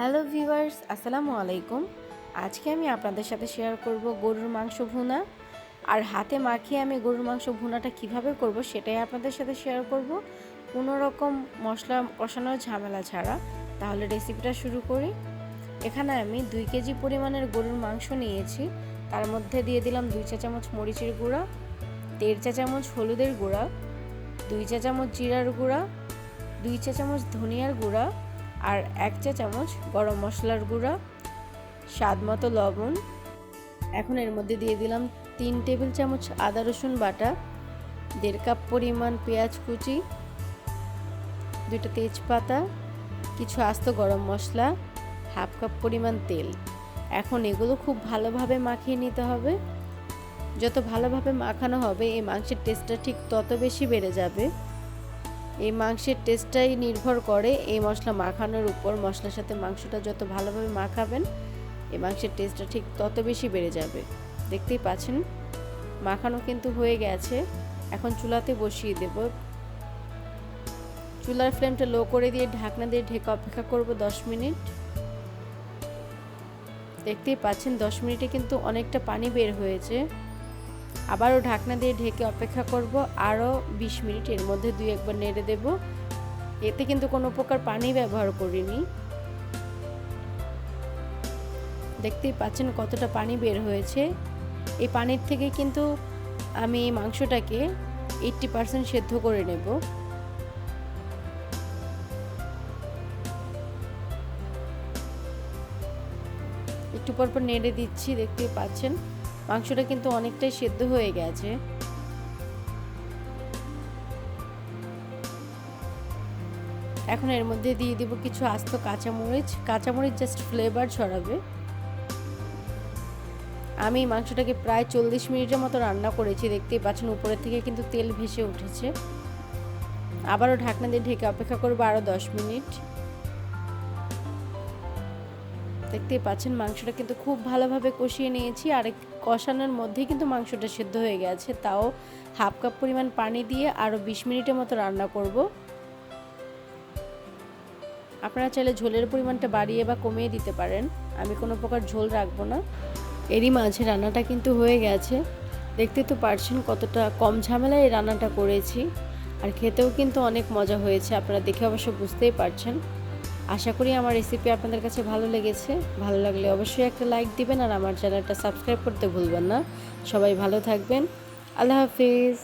Hello viewers, আসসালামু আলাইকুম। আজকে আমি আপনাদের সাথে শেয়ার করব গরুর মাংস ভুনা। আর হাতে মাখিয়ে আমি গরুর মাংস ভুনাটা কীভাবে করব সেটাই আপনাদের সাথে শেয়ার করব। কোনো রকম মশলা কষানোর ঝামেলা ছাড়া। তাহলে রেসিপিটা শুরু করি। এখানে আমি দুই কেজি পরিমাণের গরুর মাংস নিয়েছি। তার মধ্যে দিয়ে দিলাম দুই চা চামচ মরিচের গুঁড়া, দেড় চা চামচ হলুদের গুঁড়া, দুই চা চামচ জিরার গুঁড়া, দুই চা চামচ ধনিয়ার গুঁড়া আর এক চা চামচ গরম মশলার গুঁড়া, স্বাদ মতো লবণ। এখন এর মধ্যে দিয়ে দিলাম তিন টেবিল চামচ আদা রসুন বাটা, দেড় কাপ পরিমাণ পেঁয়াজ কুচি, দুটো তেজপাতা, কিছু আস্ত গরম মশলা, হাফ কাপ পরিমাণ তেল। এখন এগুলো খুব ভালোভাবে মাখিয়ে নিতে হবে। যত ভালোভাবে মাখানো হবে, এই মাংসের টেস্টটা ঠিক তত বেশি বেড়ে যাবে। এই মাংসের টেস্টটাই নির্ভর করে এই মশলা মাখানোর উপর। মশলার সাথে মাংসটা যত ভালোভাবে মাখাবেন, এই মাংসের টেস্টটা ঠিক তত বেশি বেড়ে যাবে। দেখতেই পাচ্ছেন, মাখানো কিন্তু হয়ে গেছে। এখন চুলাতে বসিয়ে দেব। চুলার ফ্লেমটা লো করে দিয়ে ঢাকনা দিয়ে ঢেকে অপেক্ষা করব দশ মিনিট। দেখতেই পাচ্ছেন, দশ মিনিটে কিন্তু অনেকটা পানি বের হয়েছে। আবারও ঢাকনা দিয়ে ঢেকে অপেক্ষা করব। আরও বিশ মিনিট এর মধ্যে দুই একবার নেড়ে দেব। এতে কিন্তু কোনো প্রকার পানি ব্যবহার করিনি। দেখতেই পাচ্ছেন কতটা পানি বের হয়েছে। এই পানির থেকে কিন্তু আমি মাংসটাকে এইটটি পার্সেন্ট সেদ্ধ করে নেব। একটু পর পর নেড়ে দিচ্ছি, দেখতেই পাচ্ছেন। মাংসটা কিন্তু অনেকটাই সেদ্ধ হয়ে গেছে। এখন এর মধ্যে দিয়ে দিব কিছু আস্ত কাঁচামরিচ। কাঁচামরিচ জাস্ট ফ্লেভার ছড়াবে। আমি মাংসটাকে প্রায় চল্লিশ মিনিটের মতো রান্না করেছি, দেখতেই পাচ্ছেন উপরের থেকে কিন্তু তেল ভেসে উঠেছে। আবারও ঢাকনা দিয়ে ঢেকে অপেক্ষা করব আরও দশ মিনিট। দেখতেই পাচ্ছেন, মাংসটা কিন্তু খুব ভালোভাবে কষিয়ে নিয়েছি। আর কষানোর মধ্যেই কিন্তু মাংসটা সেদ্ধ হয়ে গেছে। তাও হাফ কাপ পরিমাণ পানি দিয়ে আরও বিশ মিনিটের মতো রান্না করব। আপনারা চাইলে ঝোলের পরিমাণটা বাড়িয়ে বা কমিয়ে দিতে পারেন। আমি কোনো প্রকার ঝোল রাখব না। এরই মাঝে রান্নাটা কিন্তু হয়ে গেছে। দেখতে তো পারছেন কতটা কম ঝামেলায় এই রান্নাটা করেছি। আর খেতেও কিন্তু অনেক মজা হয়েছে। আপনারা দেখে অবশ্য বুঝতেই পারছেন। আশা করি আমার রেসিপি আপনাদের কাছে ভালো লেগেছে। ভালো লাগলে অবশ্যই একটা লাইক দিবেন আর আমার চ্যানেলটা সাবস্ক্রাইব করতে ভুলবেন না। সবাই ভালো থাকবেন। আল্লাহ হাফিজ।